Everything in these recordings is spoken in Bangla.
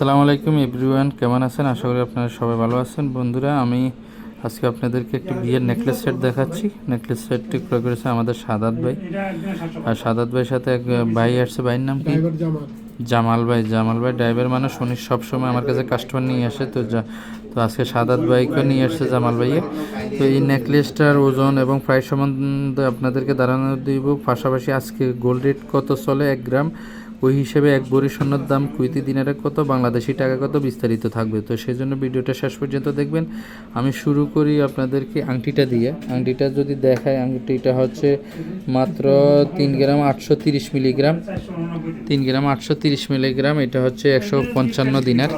আসসালামু আলাইকুম এভরিওয়ান কেমন আছেন? আশা করি আপনারা সবাই ভালো আছেন। বন্ধুরা আমি আজকে আপনাদেরকে একটি বিয়ের নেকলেস সেট দেখাচ্ছি। নেকলেস সেটটি ক্রয় করেছে আমাদের সাদাত ভাই। আর সাদাত ভাইয়ের সাথে এক ভাই আসছে ভাইয়ের নাম কি? জামাল। জামাল ভাই। জামাল ভাই ড্রাইভার মানুষ উনি সবসময় আমার কাছে কাস্টমার নিয়ে আসে। তো যা তো আজকে সাদাত ভাইকে নিয়ে আসছে জামাল ভাইয়ে। তো এই নেকলেসটার ওজন এবং প্রাইস সম্বন্ধে আপনাদেরকে দাঁড়ানো দিব। পাশাপাশি আজকে গোল্ড রেট কত চলে? এক গ্রাম ওই হিসেবে এক বড়ি স্বর্ণের দাম কুইতি দিনারে কত, বাংলাদেশি টাকা কত বিস্তারিত থাকবে? তো সেই জন্য ভিডিওটা শেষ পর্যন্ত দেখবেন। আমি শুরু করি আপনাদেরকে আংটিটা দিয়ে। আংটিটা যদি দেখায় আংটিটা হচ্ছে মাত্র তিন গ্রাম আটশো তিরিশ মিলিগ্রাম। তিন গ্রাম আটশো তিরিশ মিলিগ্রাম, এটা হচ্ছে একশো পঞ্চান্ন দিনার।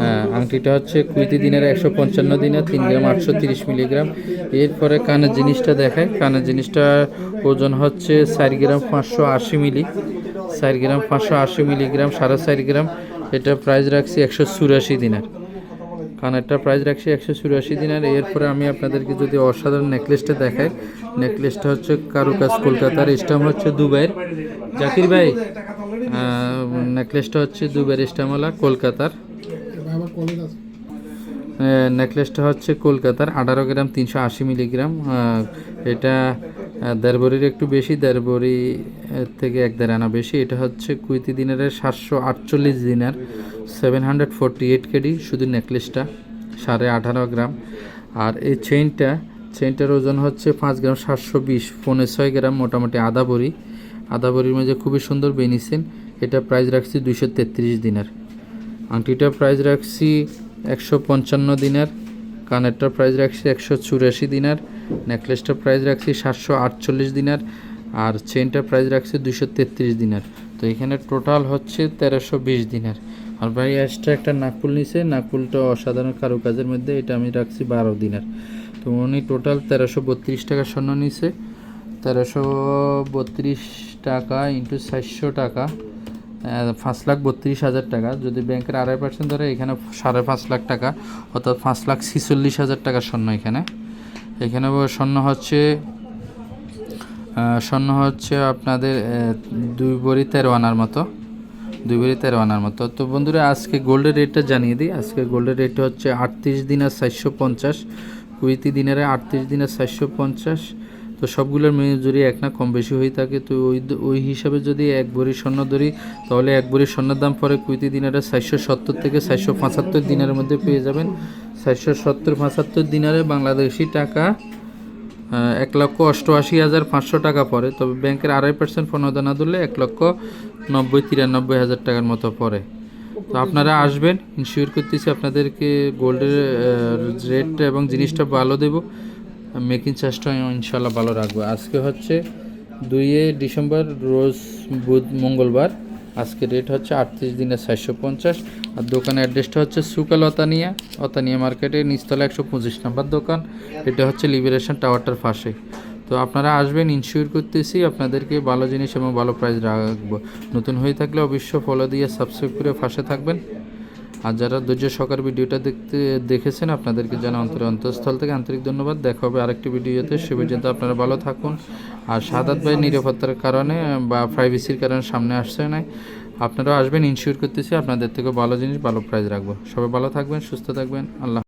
হ্যাঁ আংটিটা হচ্ছে কুইতি দিনের একশো পঞ্চান্ন দিনের, তিন গ্রাম আটশো তিরিশ মিলিগ্রাম। এরপরে কানের জিনিসটা দেখায় কানের জিনিসটা ওজন হচ্ছে চার গ্রাম পাঁচশো আশি মিলি। চার গ্রাম পাঁচশো আশি মিলিগ্রাম, সাড়ে চার গ্রাম। এটা প্রাইস রাখছি একশো চুরাশি দিনার। কানেরটা প্রাইস রাখছি একশো চুরাশি দিনার। এরপরে আমি আপনাদেরকে যদি অসাধারণ নেকলেসটা দেখাই নেকলেসটা হচ্ছে কারুকাজ কলকাতার। স্টাম হচ্ছে দুবাইয়ের। জাকির ভাই নেকলেসটা হচ্ছে দুবাইয়ের স্টামওয়ালা কলকাতার। নেকলেসটা হচ্ছে কলকাতার। আঠারো গ্রাম, তিনশো আশি মিলিগ্রাম। এটা দেড় একটু বেশি দেড় ভরি থেকে এক দেড় আনা বেশি। এটা হচ্ছে কুইতি দিনের সাতশো আটচল্লিশ দিনার seven hundred forty eight KD, শুধু নেকলেসটা, সাড়ে আঠারো গ্রাম। আর এই চেইনটা চেইনটার ওজন হচ্ছে পাঁচ গ্রাম সাতশো বিশ পনেরো ছয় গ্রাম, মোটামুটি আধা ভরি আধা ভরির মাঝে খুবই সুন্দর বেনিসেন। এটা প্রাইস রাখছি দুইশো তেত্রিশ দিনার। আংটিটার প্রাইস রাখছি একশো পঞ্চান্ন দিনার। কানেরটার প্রাইস রাখছি একশো চুরাশি দিনার নেকলেসটার প্রাইস রাখছি সাতশো আটচল্লিশ দিনার আর চেনটার প্রাইস রাখছি দুশো তেত্রিশ দিনার। তো এখানে টোটাল হচ্ছে তেরোশো বিশ দিনার। আর ভাই এক্সট্রা একটা নাকুল নিছে নাকুলটা অসাধারণ কারুকাজের মধ্যে, এটা আমি রাখছি বারো দিনার। তো উনি টোটাল তেরোশো বত্রিশ টাকা স্বর্ণ নিছে। তেরোশো বত্রিশ টাকা ইন্টু চারশো টাকা। পাঁচ লাখ বত্রিশ হাজার টাকা। যদি ব্যাংকের আড়াই পার্সেন্ট ধরে এখানে সাড়ে পাঁচ লাখ টাকা, অর্থাৎ পাঁচ লাখ ছিচল্লিশ হাজার টাকা স্বর্ণ এখানে। এখানে স্বর্ণ হচ্ছে স্বর্ণ হচ্ছে আপনাদের দুই বড়ি তেরো আনার মতো। দুই বড়ি তেরো আনার মতো। তো বন্ধুরা, আজকে গোল্ডের রেটটা জানিয়ে দিই। আজকে গোল্ডের রেট হচ্ছে আটত্রিশ দিনের চারশো পঞ্চাশ। কুইতি দিনের আটত্রিশ দিনের চারশো পঞ্চাশ। তো সবগুলোর মজুরি এক না কম বেশি হয়ে থাকে, তো ওই ওই হিসাবে যদি এক ভরি স্বর্ণ ধরি, তাহলে এক ভরি স্বর্ণের দাম পরে কুইতি দিনারে চারশো সত্তর থেকে চারশো পঁচাত্তর দিনের মধ্যে পেয়ে যাবেন। চারশো সত্তর পঁচাত্তর দিনারে বাংলাদেশি টাকা এক লক্ষ অষ্টআশি হাজার পাঁচশো টাকা পড়ে। তবে ব্যাংকের আড়াই পার্সেন্ট প্রণোদনা দিলে এক লক্ষ নব্বই তিরানব্বই হাজার টাকার মতো পড়ে। তো আপনারা আসবেন ইনশিওর করতেছি, আপনাদেরকে গোল্ডের রেট এবং জিনিসটা ভালো দেবো। মেকিং চার্জটা ইনশাল্লাহ ভালো রাখব। আজকে হচ্ছে দুইয়ে ডিসেম্বর, রোজ বুধ, মঙ্গলবার। আজকে রেট হচ্ছে আটত্রিশ দিনের চারশো পঞ্চাশ। আর দোকানের অ্যাড্রেসটা হচ্ছে সুকাল অতানিয়া। অতানিয়া মার্কেটে নিচতলা একশো পঁচিশ নাম্বার দোকান। এটা হচ্ছে লিবারেশন টাওয়ারটার পাশে। তো আপনারা আসবেন ইনশিওর করতেছি, আপনাদেরকে ভালো জিনিস এবং ভালো প্রাইস রাখব। নতুন হয়ে থাকলে অবশ্যই ফলো দিয়ে সাবস্ক্রাইব করে পাশে থাকবেন। আর যারা ধৈর্য সকার ভিডিওটা দেখতে দেখেছেন, আপনাদেরকে যেন অন্তর অন্তঃস্থল থেকে আন্তরিক ধন্যবাদ। দেখা হবে আরেকটি ভিডিওতে। সে পর্যন্ত আপনারা ভালো থাকুন। আর সাদাত ভাই নিরাপত্তার কারণে বা প্রাইভেসির কারণে সামনে আসছে না আপনারাও আসবেন ইনশিওর করতেছি আপনাদের থেকে ভালো জিনিস, ভালো প্রাইজ রাখব। সবাই ভালো থাকবেন, সুস্থ থাকবেন। আল্লাহ